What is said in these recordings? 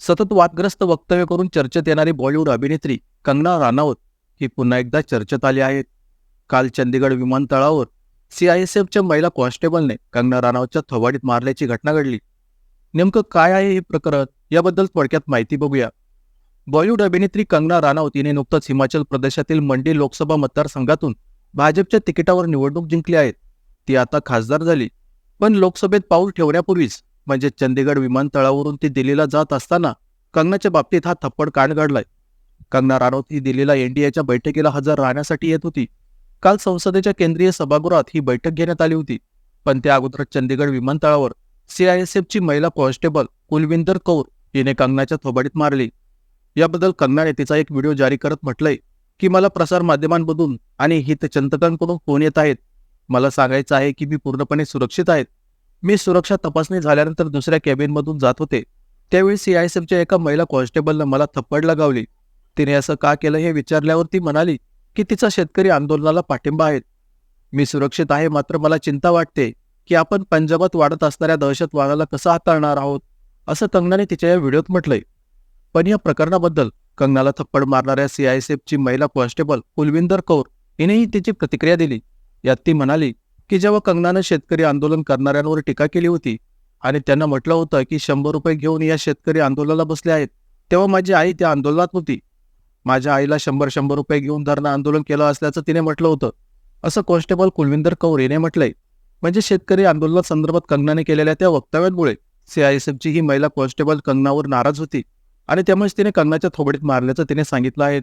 सतत वादग्रस्त वक्तव्य करून चर्चेत येणारी बॉलिवूड अभिनेत्री कंगना राणावत ही पुन्हा एकदा चर्चेत आली आहे काल चंदीगड विमानतळावर सीआयएसएफच्या महिला कॉन्स्टेबलने कंगना राणावतच्या थवाडीत मारल्याची घटना घडली. नेमकं काय आहे हे प्रकरण याबद्दल थोडक्यात माहिती बघूया. बॉलिवूड अभिनेत्री कंगना राणावत हिने नुकतंच हिमाचल प्रदेशातील मंडी लोकसभा मतदारसंघातून भाजपच्या तिकिटावर निवडणूक जिंकली आहे. ती आता खासदार झाली. पण लोकसभेत पाऊल ठेवण्यापूर्वीच म्हणजे चंदीगड विमानतळावरून ती दिल्लीला जात असताना कंगनाच्या बाबतीत हा थप्पड कान घडलाय. कंगना राणौत ही दिल्लीला एनडीएच्या बैठकीला हजर राहण्यासाठी येत होती. काल संसदेच्या केंद्रीय सभागृहात ही बैठक घेण्यात आली होती. पण त्या अगोदर चंदीगड विमानतळावर सीआयएसएफची महिला कॉन्स्टेबल कुलविंदर कौर हिने कंगनाच्या थोबाडीत मारली. याबद्दल कंगनाने तिचा एक व्हिडिओ जारी करत म्हटलंय की मला प्रसार माध्यमांमधून आणि हितचिंतकांकडून फोन येत आहेत. मला सांगायचं आहे की मी पूर्णपणे सुरक्षित आहेत. मी सुरक्षा तपासणी झाल्यानंतर दुसऱ्या कॅबिनमधून जात होते. त्यावेळी सीआयएसएफच्या एका महिला कॉन्स्टेबलनं मला थप्पड लगावली. तिने असं का केलं हे विचारल्यावर ती म्हणाली की तिचा शेतकरी आंदोलनाला पाठिंबा आहे. मी सुरक्षित आहे मात्र मला चिंता वाटते की आपण पंजाबात वाढत असणाऱ्या दहशतवादाला कसं हाताळणार आहोत असं कंगनाने तिच्या या व्हिडिओत म्हटलंय. पण या प्रकरणाबद्दल कंगनाला थप्पड मारणाऱ्या सीआयएसएफची महिला कॉन्स्टेबल कुलविंदर कौर हिनेही तिची प्रतिक्रिया दिली. यात ती म्हणाली की जेव्हा कंगनानं शेतकरी आंदोलन करणाऱ्यांवर टीका केली होती आणि त्यांना म्हटलं होतं की शंभर रुपये घेऊन या शेतकरी आंदोलनाला बसले आहेत तेव्हा माझी आई त्या आंदोलनात होती. माझ्या आईला शंभर शंभर रुपये घेऊन धरणं आंदोलन केलं असल्याचं तिने म्हटलं होतं. असं कॉन्स्टेबल कुलविंदर कौर याने म्हटलंय. म्हणजे शेतकरी आंदोलनासंदर्भात कंगनाने केलेल्या त्या वक्तव्यांमुळे सीआयएसएफची ही महिला कॉन्स्टेबल कंगनावर नाराज होती आणि त्यामुळेच तिने कंगनाच्या थोबडीत मारल्याचं तिने सांगितलं आहे.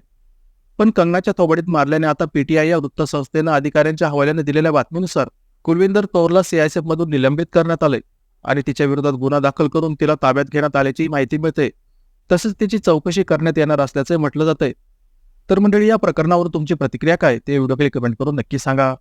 पण कंगनाच्या थोबडीत मारल्याने आता पीटीआय या वृत्तसंस्थेनं अधिकाऱ्यांच्या हवाल्याने दिलेल्या बातमीनुसार कुलविंदर कौरला सीआयएसएफ मधून निलंबित करण्यात आले आणि तिच्या विरोधात गुन्हा दाखल करून तिला ताब्यात घेण्यात आल्याची माहिती मिळते. तसेच तिची चौकशी करण्यात येणार असल्याचे म्हटलं जातंय. तर मंडळी या प्रकरणावर तुमची प्रतिक्रिया काय? ते व्हिडिओकडे कमेंट करून नक्की सांगा.